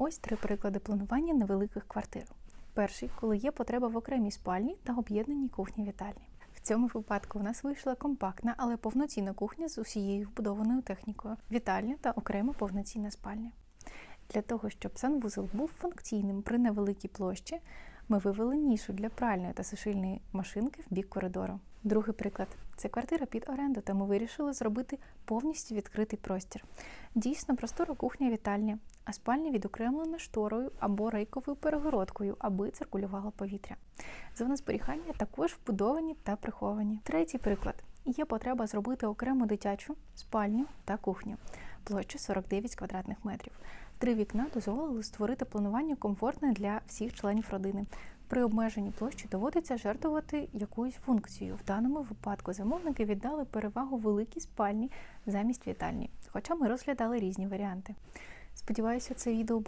Ось три приклади планування невеликих квартир. Перший, коли є потреба в окремій спальні та об'єднаній кухні вітальні. В цьому випадку у нас вийшла компактна, але повноцінна кухня з усією вбудованою технікою, вітальня та окрема повноцінна спальня. Для того, щоб санвузол був функційним при невеликій площі, ми вивели нішу для пральної та сушильної машинки в бік коридору. Другий приклад це квартира під оренду, та ми вирішили зробити повністю відкритий простір. Дійсно, простора кухня вітальня, а спальня відокремлена шторою або рейковою перегородкою, аби циркулювало повітря. Зони зберігання також вбудовані та приховані. Третій приклад є потреба зробити окрему дитячу спальню та кухню площу 49 квадратних метрів. Три вікна дозволили створити планування комфортне для всіх членів родини. При обмеженні площі доводиться жертвувати якоюсь функцією. В даному випадку замовники віддали перевагу великій спальні замість вітальні, хоча ми розглядали різні варіанти. Сподіваюся, це відео